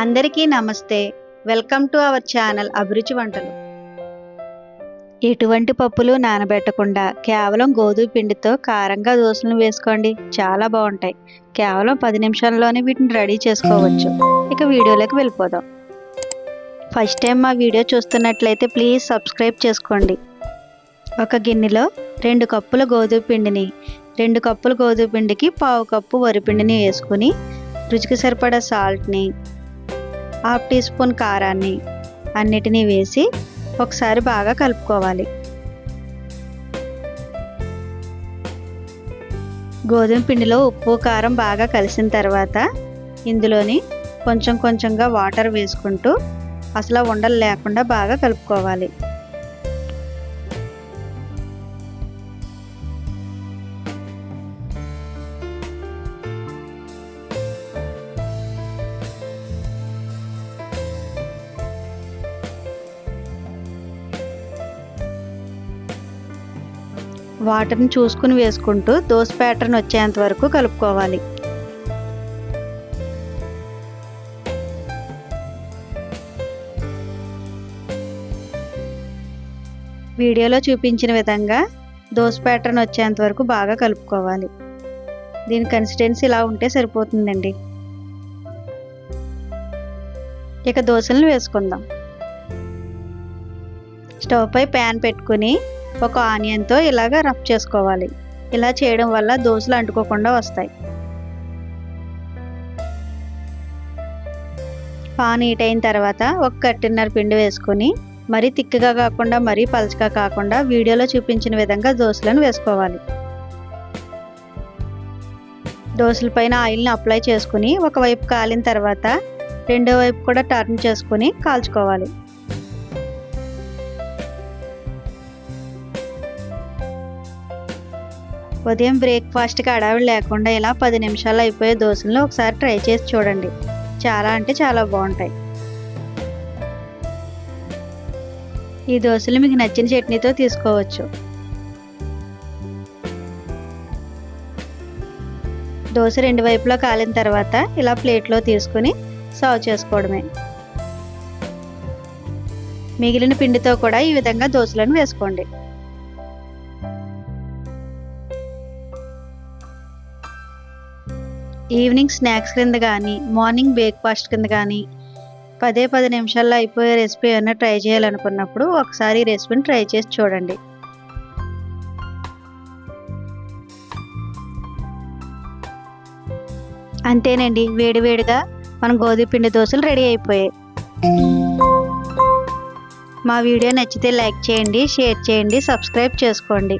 అందరికీ నమస్తే. Welcome to our channel అభిరుచి వంటలు. ఎటువంటి పప్పులు నానబెట్టకుండా కేవలం గోధుమ పిండితో కారంగా దోశలను వేసుకోండి. చాలా బాగుంటాయి. కేవలం పది నిమిషాల్లోనే వీటిని రెడీ చేసుకోవచ్చు. ఇక వీడియోలోకి వెళ్ళిపోదాం. ఫస్ట్ టైం మా వీడియో చూస్తున్నట్లయితే ప్లీజ్ సబ్స్క్రైబ్ చేసుకోండి. ఒక గిన్నెలో రెండు కప్పుల గోధుమ పిండిని రెండు కప్పుల గోధుమ పిండికి పావు కప్పు వరిపిండిని వేసుకుని రుచికి సరిపడా సాల్ట్ని హాఫ్ టీ స్పూన్ కారాన్ని అన్నిటినీ వేసి ఒకసారి బాగా కలుపుకోవాలి. గోధుమ పిండిలో ఉప్పు కారం బాగా కలిసిన తర్వాత ఇందులోని కొంచెం కొంచెంగా వాటర్ వేసుకుంటూ అసలు ఉండలు లేకుండా బాగా కలుపుకోవాలి. వాటర్ని చూసుకుని వేసుకుంటూ దోశ ప్యాటర్న్ వచ్చేంత వరకు కలుపుకోవాలి. వీడియోలో చూపించిన విధంగా దోశ ప్యాటర్న్ వచ్చేంత వరకు బాగా కలుపుకోవాలి. దీని కన్సిస్టెన్సీ ఇలా ఉంటే సరిపోతుందండి. ఇక దోశలను వేసుకుందాం. స్టవ్ పై ప్యాన్ పెట్టుకుని ఒక ఆనియన్తో ఇలాగ రఫ్ చేసుకోవాలి. ఇలా చేయడం వల్ల దోశలు అంటుకోకుండా వస్తాయి. పాన్ హీట్ అయిన తర్వాత ఒక కట్టిన్నర పిండి వేసుకొని మరీ తిక్కగా కాకుండా మరీ పలచగా కాకుండా వీడియోలో చూపించిన విధంగా దోశలను వేసుకోవాలి. దోశల పైన ఆయిల్ని అప్లై చేసుకుని ఒకవైపు కాలిన తర్వాత రెండో వైపు కూడా టర్న్ చేసుకుని కాల్చుకోవాలి. ఉదయం బ్రేక్ఫాస్ట్కి అడావిడి లేకుండా ఇలా పది నిమిషాలు అయిపోయే దోశలను ఒకసారి ట్రై చేసి చూడండి. చాలా అంటే చాలా బాగుంటాయి. ఈ దోశలు మీకు నచ్చిన చట్నీతో తీసుకోవచ్చు. దోశ రెండు వైపులా కాలిన తర్వాత ఇలా ప్లేట్లో తీసుకుని సర్వ్ చేసుకోవడమే. మిగిలిన పిండితో కూడా ఈ విధంగా దోశలను వేసుకోండి. ఈవినింగ్ స్నాక్స్ కింద కానీ మార్నింగ్ బ్రేక్ఫాస్ట్ కింద కానీ పదే పది నిమిషాల్లో అయిపోయే రెసిపీ ఏమైనా ట్రై చేయాలనుకున్నప్పుడు ఒకసారి ఈ రెసిపీని ట్రై చేసి చూడండి. అంతేనండి వేడివేడిగా మన గోధుమ పిండి దోశలు రెడీ అయిపోయాయి. మా వీడియో నచ్చితే లైక్ చేయండి షేర్ చేయండి సబ్స్క్రైబ్ చేసుకోండి.